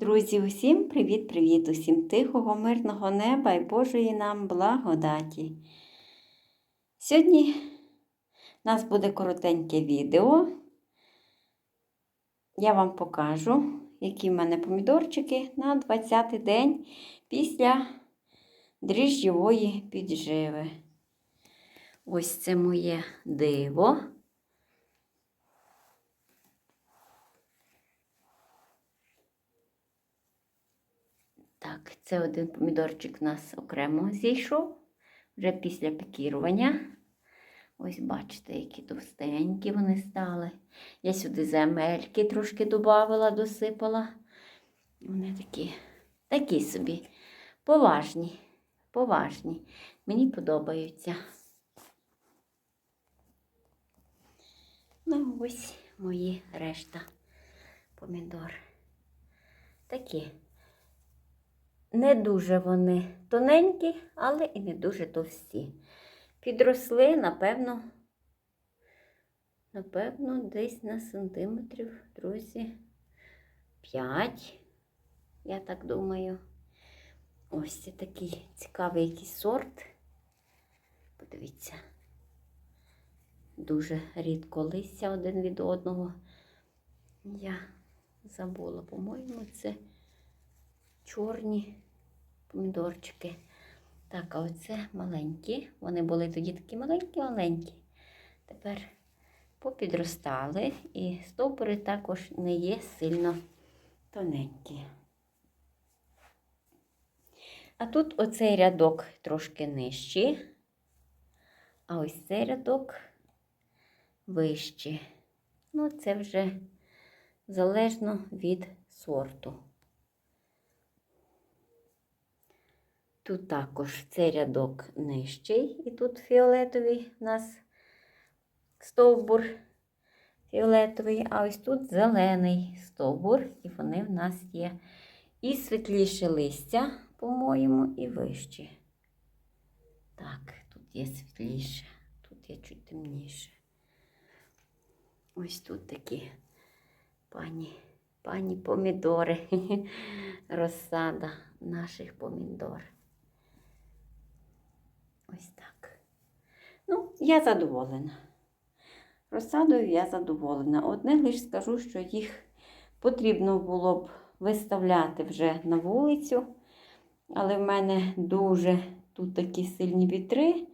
Друзі, усім привіт-привіт! Усім тихого, мирного неба і Божої нам благодаті. Сьогодні у нас буде коротеньке відео. Я вам покажу, які в мене помідорчики на 20-й день після дріжджової підживи. Ось це моє диво. Так, це один помідорчик у нас окремо зійшов, вже після пікірування. Ось бачите, які товстенькі вони стали. Я сюди земельки трошки додавала, досипала. Вони такі, такі собі поважні, поважні. Мені подобаються. Ну, ось мої решта помідор. Такі. Не дуже вони тоненькі, але і не дуже товсті. Підросли, напевно, напевно, десь на сантиметрів, друзі, 5, я так думаю. Ось це такий цікавий якийсь сорт. Подивіться, дуже рідко листя один від одного. Я забула, по-моєму, це чорні помідорчики. Так, а оце маленькі. Вони були тоді такі маленькі-маленькі. Тепер попідростали і стовбури також не є сильно тоненькі. А тут оцей рядок трошки нижчий, а ось цей рядок вищий. Ну, це вже залежно від сорту. Тут також цей рядок нижчий, і тут фіолетовий у нас стовбур фіолетовий, а ось тут зелений стовбур, і вони в нас є і світліше листя, по-моєму, і вище. Так, тут є світліше, тут є чуть темніше. Ось тут такі пані, пані помідори, розсада наших помідор. Ось так. Ну, я задоволена. Розсадою я задоволена. Одне лише скажу, що їх потрібно було б виставляти вже на вулицю, але в мене дуже тут такі сильні вітри,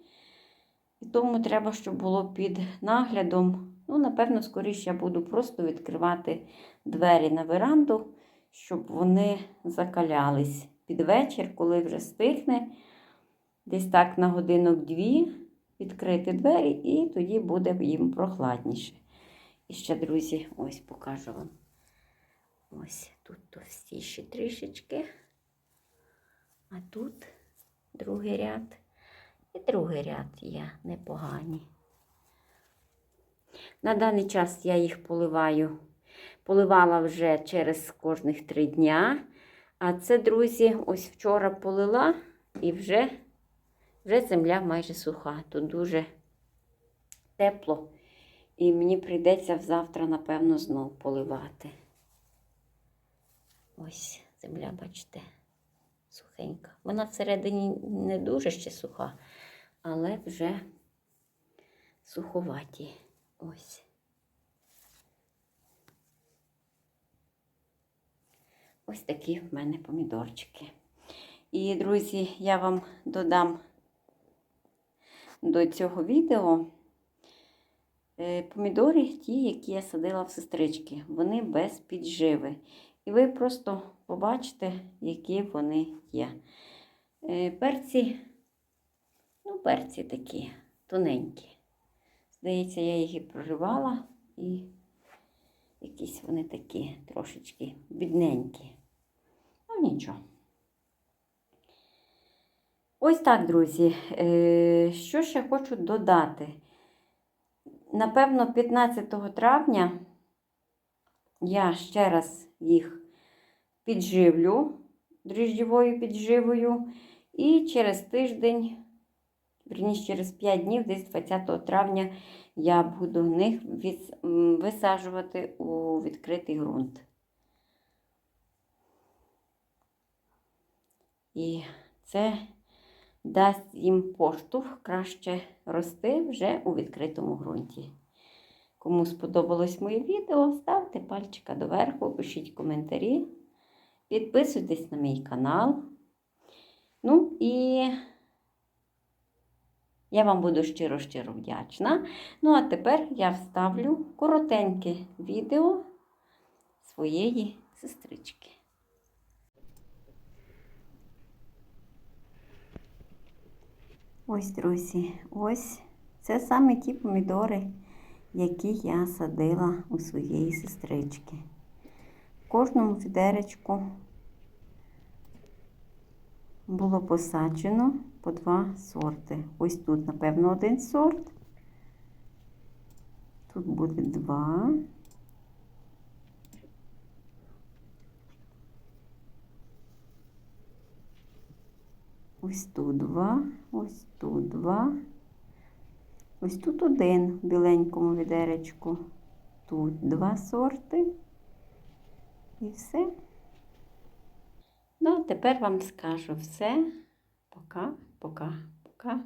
і тому треба, щоб було під наглядом. Ну, напевно, скоріше я буду просто відкривати двері на веранду, щоб вони закалялись під вечір, коли вже стихне десь так на годинок-дві відкрити двері, і тоді буде їм прохладніше. І ще, друзі, ось покажу вам. Ось тут товстіші трішечки. А тут другий ряд. І другий ряд є непогані. На даний час я їх поливаю. Поливала вже через кожних три дня. А це, друзі, ось вчора полила і вже вже земля майже суха, тут дуже тепло. І мені прийдеться завтра, напевно, знов поливати. Ось земля, бачите, сухенька. Вона всередині не дуже ще суха, але вже суховаті. Ось. Ось такі в мене помідорчики. І, друзі, я вам додам до цього відео е, помідори, ті, які я садила в сестрички, вони без підживи. І ви просто побачите, які вони є. Е, перці, ну, перці такі тоненькі. Здається, я їх і проривала, і якісь вони такі трошечки бідненькі. Ну, нічого. Ось так, друзі. Е, що ще хочу додати? Напевно, 15 травня я ще раз їх підживлю дріжджовою підживою. І через тиждень, верніше через 5 днів, десь 20 травня, я буду них висаджувати у відкритий ґрунт. І це дасть їм поштовх краще рости вже у відкритому ґрунті. Кому сподобалось моє відео, ставте пальчика доверху, пишіть коментарі, підписуйтесь на мій канал. Ну і я вам буду щиро-щиро вдячна. Ну, а тепер я вставлю коротеньке відео своєї сестрички. Ось, друзі, ось це саме ті помідори, які я садила у своєї сестрички. В кожному відеречку було посаджено по два сорти. Ось тут, напевно, один сорт. Тут буде два. Ось тут два, ось тут два. Ось тут один в біленькому відеречку. Тут два сорти. І все. Ну, а тепер вам скажу все. Пока, пока, пока.